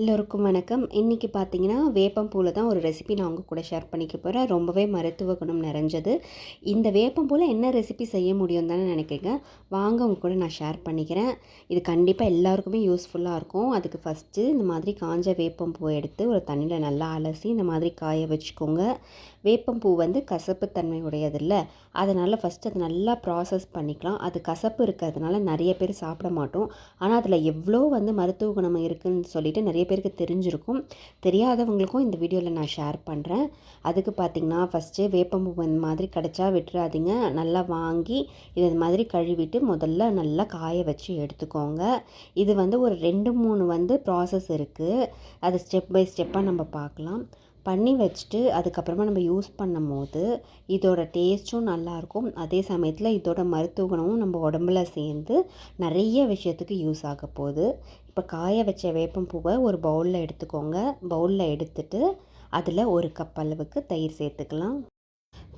எல்லோருக்கும் வணக்கம். இன்றைக்கி பார்த்தீங்கன்னா வேப்பம்பூவில் தான் ஒரு ரெசிபி நான் உங்கள் கூட ஷேர் பண்ணிக்க போகிறேன் ரொம்பவே மருத்துவ குணம் நிறைஞ்சது. இந்த வேப்பம்பூவில் என்ன ரெசிபி செய்ய முடியும் தானே நினைக்கிறீங்க? வாங்க உங்கள் கூட நான் ஷேர் பண்ணிக்கிறேன். இது கண்டிப்பாக எல்லாருக்குமே யூஸ்ஃபுல்லாக இருக்கும். அதுக்கு ஃபஸ்ட்டு இந்த மாதிரி காஞ்ச வேப்பம்பூவை எடுத்து ஒரு தண்ணியில் நல்லா அலசி இந்த மாதிரி காய வச்சுக்கோங்க. வேப்பம்பூ வந்து கசப்பு தன்மை உடையதில்ல. அதனால் ஃபஸ்ட்டு அதை நல்லா ப்ராசஸ் பண்ணிக்கலாம். அது கசப்பு இருக்கிறதுனால நிறைய பேர் சாப்பிட மாட்டோம். ஆனால் அதில் எவ்வளோ வந்து மருத்துவ குணம் இருக்குதுன்னு சொல்லிட்டு நிறைய பேருக்கு தெரிஞ்சிருக்கும். தெரியாதவங்களுக்கும் இந்த வீடியோவில் நான் ஷேர் பண்ணுறேன் அதுக்கு பார்த்திங்கன்னா ஃபஸ்ட்டு வேப்பம்பூ இந்த மாதிரி கிடச்சா விட்டுறாதீங்க. நல்லா வாங்கி இது மாதிரி கழுவிட்டு முதல்ல நல்லா காய வச்சு எடுத்துக்கோங்க. இது வந்து ஒரு ரெண்டு மூணு வந்து ப்ராசஸ் இருக்குது அது ஸ்டெப் பை ஸ்டெப்பாக நம்ம பார்க்கலாம். பண்ணி வச்சுட்டு அதுக்கப்புறமா நம்ம யூஸ் பண்ணும் போது இதோட டேஸ்ட்டும் நல்லாயிருக்கும். அதே சமயத்தில் இதோட மருத்துவ குணமும் நம்ம உடம்புல சேர்ந்து நிறைய விஷயத்துக்கு யூஸ் ஆக போகுது. இப்போ காய வச்ச வேப்பம்பூவை ஒரு பவுலில் எடுத்துக்கோங்க. பவுலில் எடுத்துட்டு அதில் ஒரு கப் அளவுக்கு தயிர் சேர்த்துக்கலாம்.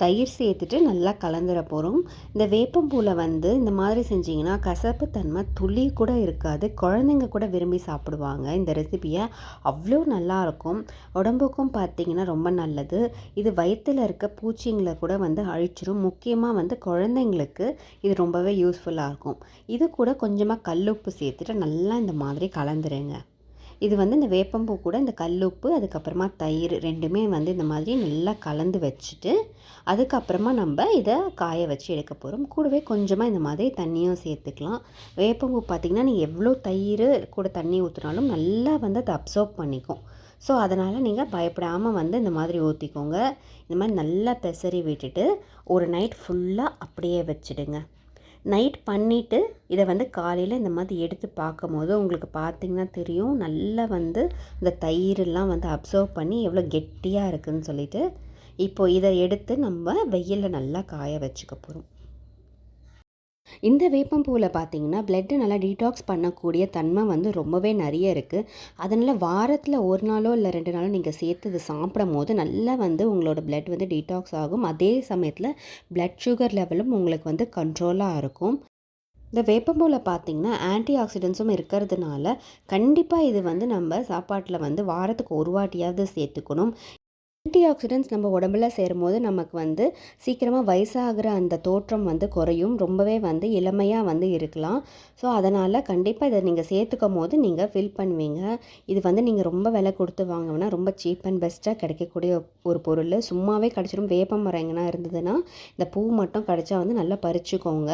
தயிர் சேர்த்துட்டு நல்லா கலந்துட போகிறோம் இந்த வேப்பம்பூவில் வந்து இந்த மாதிரி செஞ்சிங்கன்னா கசப்பு தன்மை துளி கூட இருக்காது. குழந்தைங்க கூட விரும்பி சாப்பிடுவாங்க. இந்த ரெசிபியை அவ்வளோ நல்லாயிருக்கும் உடம்புக்கும் பார்த்திங்கன்னா ரொம்ப நல்லது. இது வயிற்றில் இருக்க பூச்சிங்களை கூட வந்து அழிச்சிடும் முக்கியமாக வந்து குழந்தைங்களுக்கு இது ரொம்பவே யூஸ்ஃபுல்லாக இருக்கும். இது கூட கொஞ்சமாக கல்லுப்பு சேர்த்துட்டு நல்லா இந்த மாதிரி கலந்துருங்க. இது வந்து இந்த வேப்பம்பூ கூட இந்த கல்லுப்பு அதுக்கப்புறமா தயிர் ரெண்டுமே வந்து இந்த மாதிரி நல்லா கலந்து வச்சுட்டு அதுக்கப்புறமா நம்ம இதை காய வச்சு எடுக்க போகிறோம் கூடவே கொஞ்சமாக இந்த மாதிரி தண்ணியும் சேர்த்துக்கலாம். வேப்பம்பூ பார்த்திங்கன்னா நீங்கள் எவ்வளோ தயிர் கூட தண்ணி ஊற்றினாலும் நல்லா வந்து அதை அப்சர்வ் பண்ணிக்கும். ஸோ அதனால் நீங்கள் பயப்படாமல் வந்து இந்த மாதிரி ஊற்றிக்கோங்க இந்த மாதிரி நல்லா பெசரி விட்டுட்டு ஒரு நைட் ஃபுல்லாக அப்படியே வச்சுடுங்க. நைட் பண்ணிவிட்டு இதை வந்து காலையில் இந்த மாதிரி எடுத்து பார்க்கும் போது உங்களுக்கு பார்த்திங்கன்னா தெரியும் நல்லா வந்து இந்த தயிரெல்லாம் வந்து அப்சர்வ் பண்ணி எவ்வளோ கெட்டியாக இருக்குதுன்னு சொல்லிட்டு. இப்போ இதை எடுத்து நம்ம வெயிலில் நல்லா காய வச்சுக்க போகிறோம் இந்த வேப்பம்பூவில் பார்த்தீங்கன்னா பிளட்டை நல்லா டீடாக்ஸ் பண்ணக்கூடிய தன்மை வந்து ரொம்பவே நிறைய இருக்குது அதனால் வாரத்தில் ஒரு நாளோ இல்லை ரெண்டு நாளோ நீங்கள் சேர்த்து இது சாப்பிடும் போது நல்லா வந்து உங்களோட பிளட் வந்து டீடாக்ஸ் ஆகும். அதே சமயத்தில் பிளட் சுகர் லெவலும் உங்களுக்கு வந்து கண்ட்ரோலாக இருக்கும். இந்த வேப்பம்பூவில் பார்த்திங்கன்னா ஆன்டி ஆக்சிடென்ட்ஸும் இருக்கிறதுனால கண்டிப்பாக இது வந்து நம்ம சாப்பாட்டில் வந்து வாரத்துக்கு ஒரு வாட்டியாவது சேர்த்துக்கணும். ஆன்டி ஆக்சிடென்ட்ஸ் நம்ம உடம்புல சேரும்போது நமக்கு வந்து சீக்கிரமாக வயசாகிற அந்த தோற்றம் வந்து குறையும். ரொம்பவே வந்து இளமையாக வந்து இருக்கலாம். ஸோ அதனால் கண்டிப்பாக இதை நீங்கள் சேர்த்துக்கும் போது நீங்கள் ஃபில் பண்ணுவீங்க. இது வந்து நீங்கள் ரொம்ப விலை கொடுத்து வாங்கினா ரொம்ப சீப் அண்ட் பெஸ்ட்டாக கிடைக்கக்கூடிய ஒரு பொருள். சும்மாவே கிடச்சிரும் வேப்ப மரம் எங்கன்னா இருந்ததுன்னா இந்த பூ மட்டும் கிடச்சா வந்து நல்லா பறிச்சுக்கோங்க.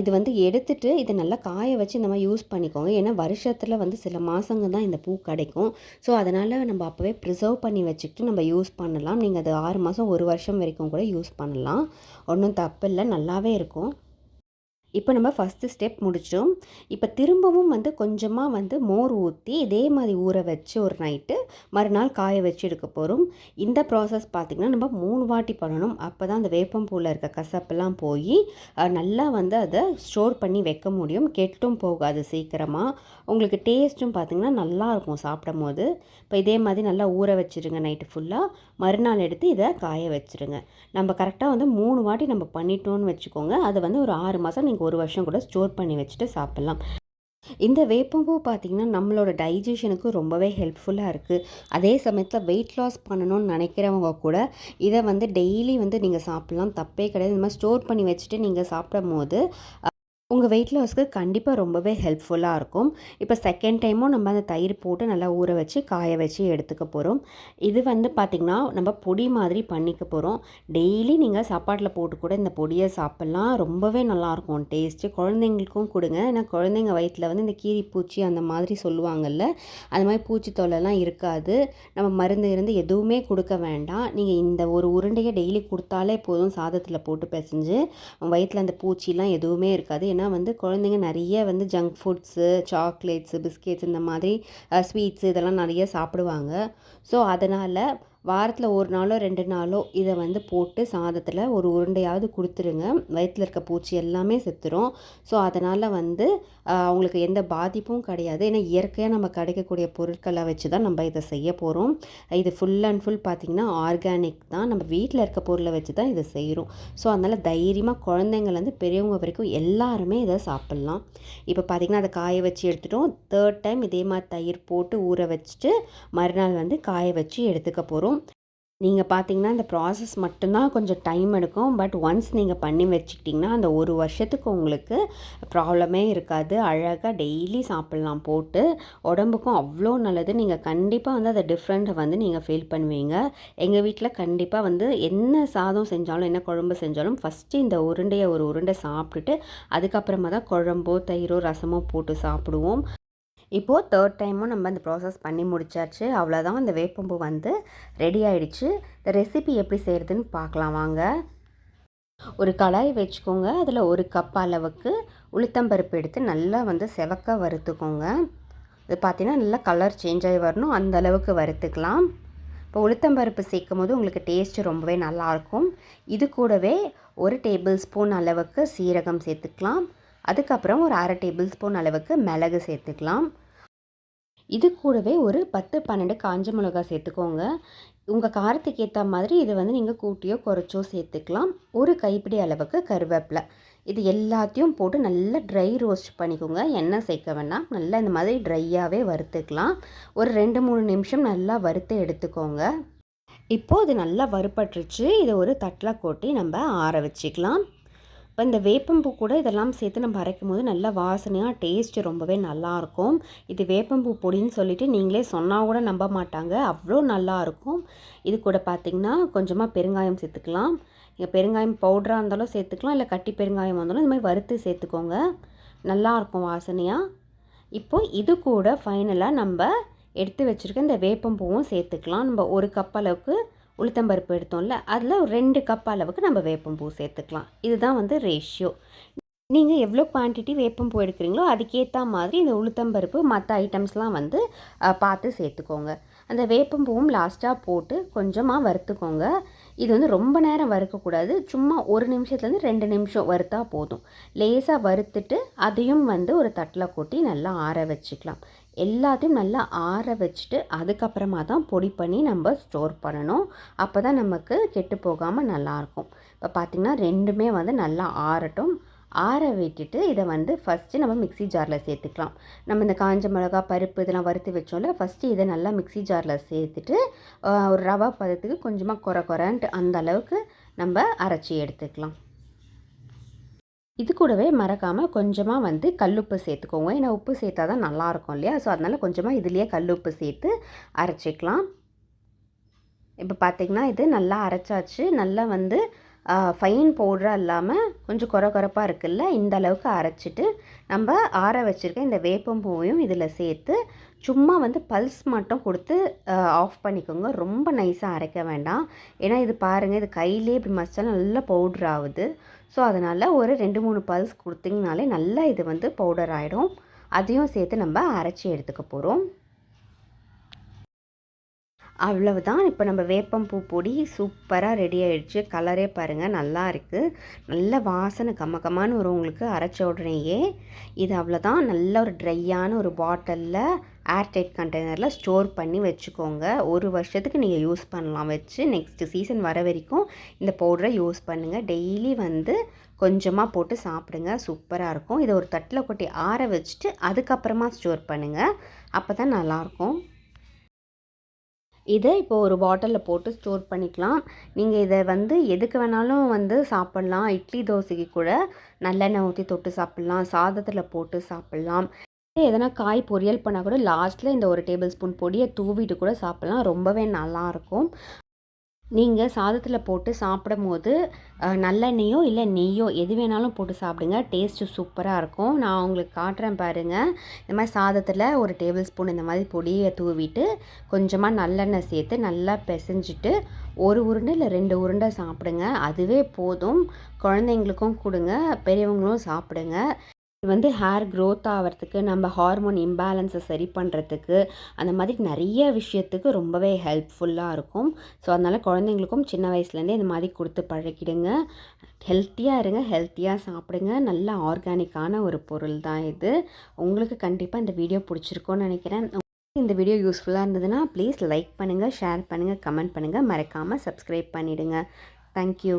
இது வந்து எடுத்துட்டு இதை நல்லா காய வச்சு இந்த மாதிரி யூஸ் பண்ணிக்கோங்க. ஏன்னா வருஷத்தில் வந்து சில மாதங்க தான் இந்த பூ கிடைக்கும். ஸோ அதனால் நம்ம அப்போவே ப்ரிசர்வ் பண்ணி வச்சுக்கிட்டு நம்ம யூஸ் பண்ணலாம். நீங்கள் அது ஆறு மாதம் ஒரு வருஷம் வரைக்கும் கூட யூஸ் பண்ணலாம். ஒன்றும் தப்பு இல்லை. நல்லாவே இருக்கும். இப்போ நம்ம ஃபஸ்ட்டு ஸ்டெப் முடிச்சிட்டோம் இப்போ திரும்பவும் வந்து கொஞ்சமாக வந்து மோர் ஊற்றி இதே மாதிரி ஊற வச்சு ஒரு நைட்டு மறுநாள் காய வச்சு எடுக்க போகிறோம் இந்த ப்ராசஸ் பார்த்திங்கன்னா நம்ம மூணு வாட்டி பண்ணணும். அப்போ தான் அந்த வேப்பம்பூவில் இருக்க கசப்பெல்லாம் போய் நல்லா வந்து அதை ஸ்டோர் பண்ணி வைக்க முடியும். கெட்டும் போகாது சீக்கிரமாக உங்களுக்கு டேஸ்ட்டும் பார்த்திங்கன்னா நல்லாயிருக்கும் சாப்பிடும் போது இப்போ இதே மாதிரி நல்லா ஊற வச்சுருங்க நைட்டு ஃபுல்லாக மறுநாள் எடுத்து இதை காய வச்சுருங்க. நம்ம கரெக்டாக வந்து மூணு வாட்டி நம்ம பண்ணிட்டோன்னு வச்சுக்கோங்க. அது வந்து ஒரு ஆறு மாதம் நீங்கள் நீங்கள் ஒரு வருஷம் கூட ஸ்டோர் பண்ணி வச்சுட்டு சாப்பிட்லாம். இந்த வேப்பம்பூ பார்த்திங்கன்னா நம்மளோட டைஜஷனுக்கு ரொம்பவே ஹெல்ப்ஃபுல்லாக இருக்குது அதே சமயத்தில் வெயிட் லாஸ் பண்ணணும்னு நினைக்கிறவங்க கூட இதை வந்து டெய்லி வந்து நீங்கள் சாப்பிட்லாம். தப்பே கிடையாது. இந்த மாதிரி ஸ்டோர் பண்ணி வச்சுட்டு நீங்கள் சாப்பிடும் போது உங்கள் வெயிட் லாஸ்க்கு கண்டிப்பாக ரொம்பவே ஹெல்ப்ஃபுல்லாக இருக்கும். இப்போ செகண்ட் டைமும் நம்ம அந்த தயிர் போட்டு நல்லா ஊற வச்சு காய வச்சு எடுத்துக்க போகிறோம் இது வந்து பார்த்திங்கன்னா நம்ம பொடி மாதிரி பண்ணிக்க போகிறோம் டெய்லி நீங்கள் சாப்பாட்டில் போட்டு கூட இந்த பொடியை சாப்பிட்லாம். ரொம்பவே நல்லாயிருக்கும் டேஸ்ட்டு குழந்தைங்களுக்கும் கொடுங்க. ஏன்னா குழந்தைங்க வயிற்றில் வந்து இந்த கீரி பூச்சி அந்த மாதிரி சொல்லுவாங்கல்ல அந்த மாதிரி பூச்சி தொல்லைலாம் இருக்காது. நம்ம மருந்து இருந்து எதுவுமே கொடுக்க வேண்டாம். நீங்கள் இந்த ஒரு உருண்டையை டெய்லி கொடுத்தாலே போதும். சாதத்தில் போட்டு பிசைஞ்சு வயிற்றில் அந்த பூச்சிலாம் எதுவுமே இருக்காது. ஏன்னா வந்து குழந்தைங்க நிறைய வந்து ஜங்க் ஃபுட்ஸு சாக்லேட்ஸு பிஸ்கெட்ஸ் இந்த மாதிரி ஸ்வீட்ஸு இதெல்லாம் நிறைய சாப்பிடுவாங்க. ஸோ அதனால் வாரத்தில் ஒரு நாளோ ரெண்டு நாளோ இதை வந்து போட்டு சாதத்தில் ஒரு உருண்டையாவது கொடுத்துருங்க. வயிற்றில் இருக்க பூச்சி எல்லாமே செத்துரும். ஸோ அதனால் வந்து அவங்களுக்கு எந்த பாதிப்பும் கிடையாது. ஏன்னா இயற்கையாக நம்ம கிடைக்கக்கூடிய பொருட்களை வச்சு தான் நம்ம இதை செய்ய போகிறோம் இது ஃபுல் அண்ட் ஃபுல் பார்த்திங்கன்னா ஆர்கானிக் தான். நம்ம வீட்டில் இருக்க பொருளை வச்சு தான் இதை செய்கிறோம் ஸோ அதனால் தைரியமாக குழந்தைங்கள்லேருந்து பெரியவங்க வரைக்கும் எல்லாருமே இதை சாப்பிட்லாம். இப்போ பார்த்திங்கன்னா அதை காய வச்சு எடுத்துட்டோம். தேர்ட் டைம் இதே மாதிரி தயிர் போட்டு ஊற வச்சுட்டு மறுநாள் வந்து காய வச்சு எடுத்துக்க போகிறோம் நீங்கள் பார்த்தீங்கன்னா இந்த ப்ராசஸ் மட்டும்தான் கொஞ்சம் டைம் எடுக்கும். பட் ஒன்ஸ் நீங்கள் பண்ணி வச்சுக்கிட்டிங்கன்னா அந்த ஒரு வருஷத்துக்கு உங்களுக்கு ப்ராப்ளமே இருக்காது. அழகாக டெய்லி சாப்பிட்லாம் போட்டு. உடம்புக்கும் அவ்வளோ நல்லது. நீங்கள் கண்டிப்பாக வந்து அதை டிஃப்ரெண்ட்டை வந்து நீங்கள் ஃபீல் பண்ணுவீங்க. எங்கள் வீட்டில் கண்டிப்பாக வந்து என்ன சாதம் செஞ்சாலும் என்ன குழம்பு செஞ்சாலும் ஃபஸ்ட்டு இந்த உருண்டையை ஒரு உருண்டை சாப்பிட்டுட்டு அதுக்கப்புறமா தான் குழம்போ தயிரோ ரசமோ போட்டு சாப்பிடுவோம். இப்போது தேர்ட் டைமும் நம்ம இந்த ப்ராசஸ் பண்ணி முடிச்சாச்சு. அவ்வளோதான் இந்த வேப்பம்பூ வந்து ரெடி ஆகிடுச்சு இந்த ரெசிபி எப்படி செய்கிறதுன்னு பார்க்கலாம் வாங்க. ஒரு கடாய் வச்சுக்கோங்க. அதில் ஒரு கப் அளவுக்கு உளுத்தம்பருப்பு எடுத்து நல்லா வந்து செவக்க வறுத்துக்கோங்க. இது பார்த்தீங்கன்னா நல்லா கலர் சேஞ்ச் ஆகி வரணும். அந்த அளவுக்கு வறுத்துக்கலாம். இப்போ உளுத்தம்பருப்பு சேர்க்கும் போது உங்களுக்கு டேஸ்ட்டு ரொம்பவே நல்லாயிருக்கும் இது கூடவே ஒரு டேபிள் ஸ்பூன் அளவுக்கு சீரகம் சேர்த்துக்கலாம். அதுக்கப்புறம் ஒரு அரை டேபிள் ஸ்பூன் அளவுக்கு மிளகு சேர்த்துக்கலாம். இது கூடவே ஒரு பத்து பன்னெண்டு காஞ்ச மிளகா சேர்த்துக்கோங்க. உங்கள் காரத்துக்கு ஏற்ற மாதிரி இதை வந்து நீங்கள் கூட்டியோ குறைச்சோ சேர்த்துக்கலாம். ஒரு கைப்பிடி அளவுக்கு கருவேப்பிலை. இது எல்லாத்தையும் போட்டு நல்லா ட்ரை ரோஸ்ட் பண்ணிக்கோங்க. எண்ணெய் சேர்க்க வேணாம். நல்லா இந்த மாதிரி ட்ரையாகவே வறுத்துக்கலாம். ஒரு ரெண்டு மூணு நிமிஷம் நல்லா வறுத்து எடுத்துக்கோங்க. இப்போது இது நல்லா வறுப்பட்டுருச்சு இதை ஒரு தட்டில் கொட்டி நம்ம ஆற வச்சுக்கலாம். இப்போ இந்த வேப்பம்பூ கூட இதெல்லாம் சேர்த்து நம்ம அரைக்கும் போது நல்ல வாசனையாக டேஸ்ட்டு ரொம்பவே நல்லாயிருக்கும் இது வேப்பம்பூ பொடின்னு சொல்லிவிட்டு நீங்களே சொன்னால் கூட நம்ப மாட்டாங்க. அவ்வளோ நல்லாயிருக்கும் இது கூட பார்த்திங்கன்னா கொஞ்சமாக பெருங்காயம் சேர்த்துக்கலாம். நீங்கள் பெருங்காயம் பவுடராக இருந்தாலும் சேர்த்துக்கலாம். இல்லை கட்டி பெருங்காயம் வந்தாலும் இந்த மாதிரி வறுத்து சேர்த்துக்கோங்க. நல்லாயிருக்கும் வாசனையாக இப்போது இது கூட ஃபைனலாக நம்ம எடுத்து வச்சுருக்க இந்த வேப்பம்பூவும் சேர்த்துக்கலாம். நம்ம ஒரு கப் அளவுக்கு உளுத்தம்பருப்பு எடுத்தோம்ல அதில் ஒரு ரெண்டு கப் அளவுக்கு நம்ம வேப்பம்பூ சேர்த்துக்கலாம். இதுதான் வந்து ரேஷியோ நீங்கள் எவ்வளோ குவான்டிட்டி வேப்பம்பூ எடுக்கிறீங்களோ அதுக்கேற்ற மாதிரி இந்த உளுத்தம்பருப்பு மற்ற ஐட்டம்ஸ்லாம் வந்து பார்த்து சேர்த்துக்கோங்க. அந்த வேப்பம்பூவும் லாஸ்ட்டாக போட்டு கொஞ்சமாக வறுத்துக்கோங்க. இது வந்து ரொம்ப நேரம் வறுக்கக்கூடாது. சும்மா ஒரு நிமிஷத்துலேருந்து ரெண்டு நிமிஷம் வறுத்தா போதும். லேசாக வறுத்துட்டு அதையும் வந்து ஒரு தட்டில் கொட்டி நல்லா ஆற வச்சுக்கலாம். எல்லாத்தையும் நல்லா ஆற வச்சுட்டு அதுக்கப்புறமா தான் பொடி பண்ணி நம்ம ஸ்டோர் பண்ணணும். அப்போ தான் நமக்கு கெட்டு போகாமல் நல்லாயிருக்கும். இப்போ பார்த்திங்கன்னா ரெண்டுமே வந்து நல்லா ஆறட்டும். ஆற விட்டுட்டு இதை வந்து ஃபஸ்ட்டு நம்ம மிக்சி ஜாரில் சேர்த்துக்கலாம். நம்ம இந்த காஞ்ச மிளகா பருப்பு இதெல்லாம் வறுத்து வச்சோம்ல ஃபஸ்ட்டு இதை நல்லா மிக்சி ஜாரில் சேர்த்துட்டு ஒரு ரவா பதத்துக்கு கொஞ்சமாக குறை குறைன்ட்டு அந்த அளவுக்கு நம்ம அரைச்சி எடுத்துக்கலாம். இது கூடவே மறக்காமல் கொஞ்சமாக வந்து கல்லுப்பு சேர்த்துக்கோங்க. ஏன்னா உப்பு சேர்த்தா தான் நல்லாயிருக்கும் இல்லையா? ஸோ அதனால் கொஞ்சமாக இதுலேயே கல்லுப்பு சேர்த்து அரைச்சிக்கலாம். இப்போ பார்த்திங்கன்னா இது நல்லா அரைச்சாச்சு. நல்லா வந்து ஃபைன் பவுடராக இல்லாமல் கொஞ்சம் குறை குறைப்பாக இருக்குல்ல இந்த அளவுக்கு அரைச்சிட்டு நம்ம ஆற வச்சுருக்க இந்த வேப்பம்பூவையும் இதில் சேர்த்து சும்மா வந்து பல்ஸ் மட்டும் கொடுத்து ஆஃப் பண்ணிக்கோங்க. ரொம்ப நைஸாக அரைக்க வேண்டாம். ஏன்னா இது பாருங்கள் இது கையிலே இப்படி மச்சாலும் நல்லா பவுட்ரு ஆகுது. ஸோ அதனால் ஒரு ரெண்டு மூணு பல்ஸ் கொடுத்திங்கனாலே நல்லா இது வந்து பவுடர் ஆகிடும் அதையும் சேர்த்து நம்ம அரைச்சி எடுத்துக்க போகிறோம் அவ்வளவுதான். இப்போ நம்ம வேப்பம்பூ பொடி சூப்பராக ரெடி ஆகிடுச்சு கலரே பாருங்கள் நல்லா இருக்குது நல்ல வாசனை கம்ம கம்மான்னு வரும் உங்களுக்கு அரைச்ச உடனேயே. இது அவ்வளோதான் நல்ல ஒரு ட்ரையான ஒரு பாட்டிலில் ஏர்டைட் கண்டெய்னரில் ஸ்டோர் பண்ணி வச்சுக்கோங்க. ஒரு வருஷத்துக்கு நீங்கள் யூஸ் பண்ணலாம் வச்சு. நெக்ஸ்ட்டு சீசன் வர வரைக்கும் இந்த பவுடரை யூஸ் பண்ணுங்கள் டெய்லி வந்து கொஞ்சமாக போட்டு சாப்பிடுங்க. சூப்பராக இருக்கும். இதை ஒரு தட்டில் கொட்டி ஆற வச்சுட்டு அதுக்கப்புறமா ஸ்டோர் பண்ணுங்கள் அப்போ தான் நல்லாயிருக்கும் இதை இப்போ ஒரு பாட்டிலில் போட்டு ஸ்டோர் பண்ணிக்கலாம். நீங்கள் இதை வந்து எதுக்கு வேணாலும் வந்து சாப்பிட்லாம். இட்லி தோசைக்கு கூட நல்லெண்ணெய் ஊற்றி தொட்டு சாப்பிட்லாம். சாதத்தில் போட்டு சாப்பிட்லாம். எதனா காய் பொரியல் பண்ணால் கூட லாஸ்ட்டில் இந்த ஒரு டேபிள் ஸ்பூன் பொடியை தூவிட்டு கூட சாப்பிட்லாம். ரொம்பவே நல்லாயிருக்கும். நீங்கள் சாதத்தில் போட்டு சாப்பிடும் போது நல்லெண்ணெயோ இல்லை நெய்யோ எது வேணாலும் போட்டு சாப்பிடுங்க. டேஸ்ட்டு சூப்பராக இருக்கும். நான் உங்களுக்கு காட்டுறேன் பாருங்கள் இந்த மாதிரி சாதத்தில் ஒரு டேபிள் ஸ்பூன் இந்த மாதிரி பொடியை தூவிட்டு கொஞ்சமாக நல்லெண்ணெய் சேர்த்து நல்லா பிசைஞ்சிட்டு ஒரு உருண்டை இல்லை ரெண்டு உருண்டை சாப்பிடுங்க. அதுவே போதும். குழந்தைங்களுக்கும் கொடுங்க பெரியவங்களும் சாப்பிடுங்க. இது வந்து ஹேர் க்ரோத் ஆகிறதுக்கு நம்ம ஹார்மோன் இம்பேலன்ஸை சரி பண்ணுறதுக்கு அந்த மாதிரி நிறைய விஷயத்துக்கு ரொம்பவே ஹெல்ப்ஃபுல்லாக இருக்கும். ஸோ அதனால் குழந்தைங்களுக்கும் சின்ன வயசுலேருந்தே இந்த மாதிரி கொடுத்து பழகிடுங்க. ஹெல்த்தியாக இருங்க ஹெல்த்தியாக சாப்பிடுங்க. நல்ல ஆர்கானிக்கான ஒரு பொருள் தான் இது. உங்களுக்கு கண்டிப்பாக இந்த வீடியோ பிடிச்சிருக்கோன்னு நினைக்கிறேன். இந்த வீடியோ யூஸ்ஃபுல்லாக இருந்ததுன்னா ப்ளீஸ் லைக் பண்ணுங்கள் ஷேர் பண்ணுங்கள் கமெண்ட் பண்ணுங்கள் மறக்காமல் சப்ஸ்கிரைப் பண்ணிவிடுங்க தேங்க்யூ